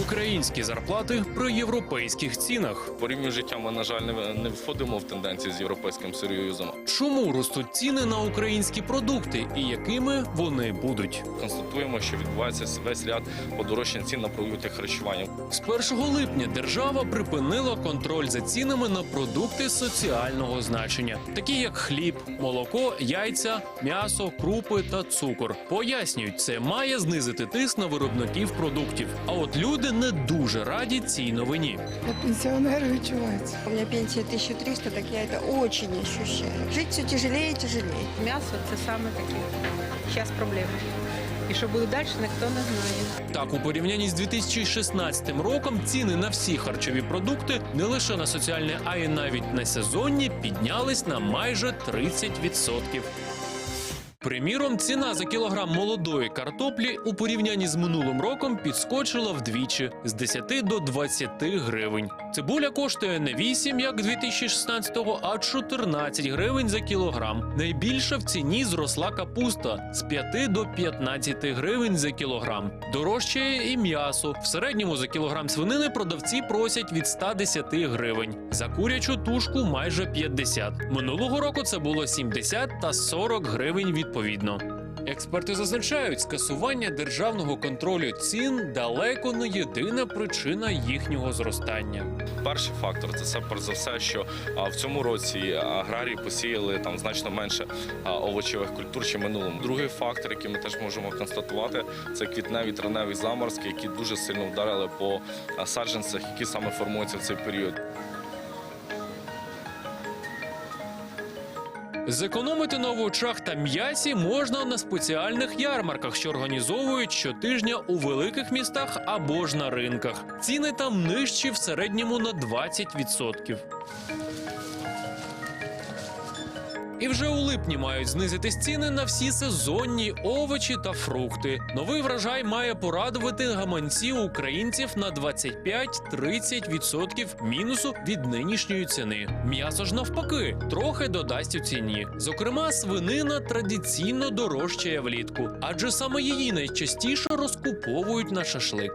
Українські зарплати при європейських цінах. По рівню життя ми, на жаль, не, не входимо в тенденції з європейським союзом. Чому ростуть ціни на українські продукти і якими вони будуть? Констатуємо, що відбувається весь ряд подорожчань цін на продукти харчування. З 1 липня держава припинила контроль за цінами на продукти соціального значення, такі як хліб, молоко, яйця, м'ясо, крупи та цукор. Пояснюють, це має знизити тиск на виробників продуктів. А от люди не дуже раді цій новині. Для пенсионера відчувається. У меня пенсия 1300, так я это очень ощущаю. Жить все тяжелее и тяжелее. М'ясо це саме таке. Зараз проблеми. І що буде далі, ніхто не знає. Так, у порівнянні з 2016 роком ціни на всі харчові продукти не лише на соціальні, а й навіть на сезонні піднялись на майже 30%. Приміром, ціна за кілограм молодої картоплі у порівнянні з минулим роком підскочила вдвічі з 10 до 20 гривень. Цибуля коштує не 8, як 2016-го, а 14 гривень за кілограм. Найбільше в ціні зросла капуста з 5 до 15 гривень за кілограм. Дорожчає і м'ясо. В середньому за кілограм свинини продавці просять від 110 гривень. За курячу тушку майже 50. Минулого року це було 70 та 40 гривень відповідно. Експерти зазначають, скасування державного контролю цін далеко не єдина причина їхнього зростання. Перший фактор це все перш за все, що в цьому році аграрії посіяли там значно менше овочевих культур, чи минулому. Другий фактор, який ми теж можемо констатувати, це квітневі травневі заморозки, які дуже сильно вдарили по саджанцях, які саме формуються в цей період. Зекономити на овочах та м'ясі можна на спеціальних ярмарках, що організовують щотижня у великих містах або ж на ринках. Ціни там нижчі в середньому на 20%. І вже у липні мають знизитись ціни на всі сезонні овочі та фрукти. Новий врожай має порадувати гаманці українців на 25-30% мінусу від нинішньої ціни. М'ясо ж навпаки трохи додасть у ціні. Зокрема, свинина традиційно дорожчає влітку, адже саме її найчастіше розкуповують на шашлик.